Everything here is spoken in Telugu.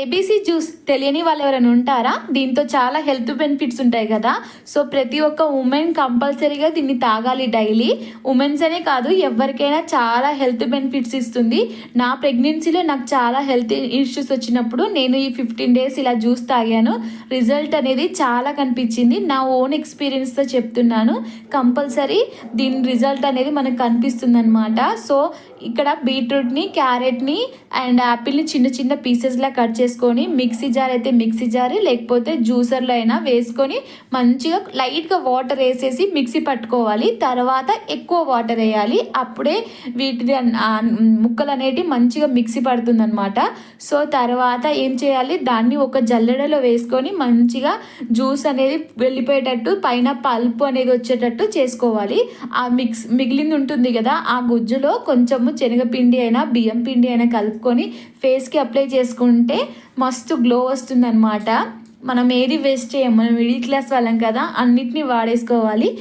ఏబీసీ జ్యూస్ తెలియని వాళ్ళు ఎవరైనా ఉంటారా? దీంతో చాలా హెల్త్ బెనిఫిట్స్ ఉంటాయి కదా. సో ప్రతి ఒక్క ఉమెన్ కంపల్సరీగా దీన్ని తాగాలి డైలీ ఉమెన్స్ అనే కాదు ఎవరికైనా చాలా హెల్త్ బెనిఫిట్స్ ఇస్తుంది. నా ప్రెగ్నెన్సీలో నాకు చాలా హెల్త్ ఇష్యూస్ వచ్చినప్పుడు నేను ఈ ఫిఫ్టీన్ డేస్ ఇలా జ్యూస్ తాగాను. రిజల్ట్ అనేది చాలా కనిపించింది. నా ఓన్ ఎక్స్పీరియన్స్తో చెప్తున్నాను. కంపల్సరీ దీని రిజల్ట్ అనేది మనకు కనిపిస్తుంది అనమాట సో ఇక్కడ బీట్రూట్ని క్యారెట్ని అండ్ యాపిల్ని చిన్న చిన్న పీసెస్లా కట్ చేసుకొని మిక్సీ జార్ అయితే మిక్సీ జార్ లేకపోతే జ్యూసర్లో అయినా వేసుకొని మంచిగా లైట్గా వాటర్ వేసేసి మిక్సీ పట్టుకోవాలి. తర్వాత ఎక్కువ వాటర్ వేయాలి. అప్పుడే వీటి ముక్కలు అనేటివి మంచిగా మిక్సీ పడుతుందన్నమాట. సో తర్వాత ఏం చేయాలి? దాన్ని ఒక జల్లెడలో వేసుకొని మంచిగా జ్యూస్ అనేది వెళ్ళిపోయేటట్టు పైన పల్పు అనేది వచ్చేటట్టు చేసుకోవాలి. ఆ మిక్స్ మిగిలింది ఉంటుంది కదా ఆ గుజ్జులో కొంచెము శనగపిండి అయినా బియ్యం పిండి అయినా కలుపుకొని ఫేస్కి అప్లై చేసుకుంటే మస్తు గ్లో వస్తుందన్నమాట. మనం ఏది వేస్ట్ చేయం మనం మిడిల్ క్లాస్ వాళ్ళం కదా అన్నిటినీ వాడేసుకోవాలి.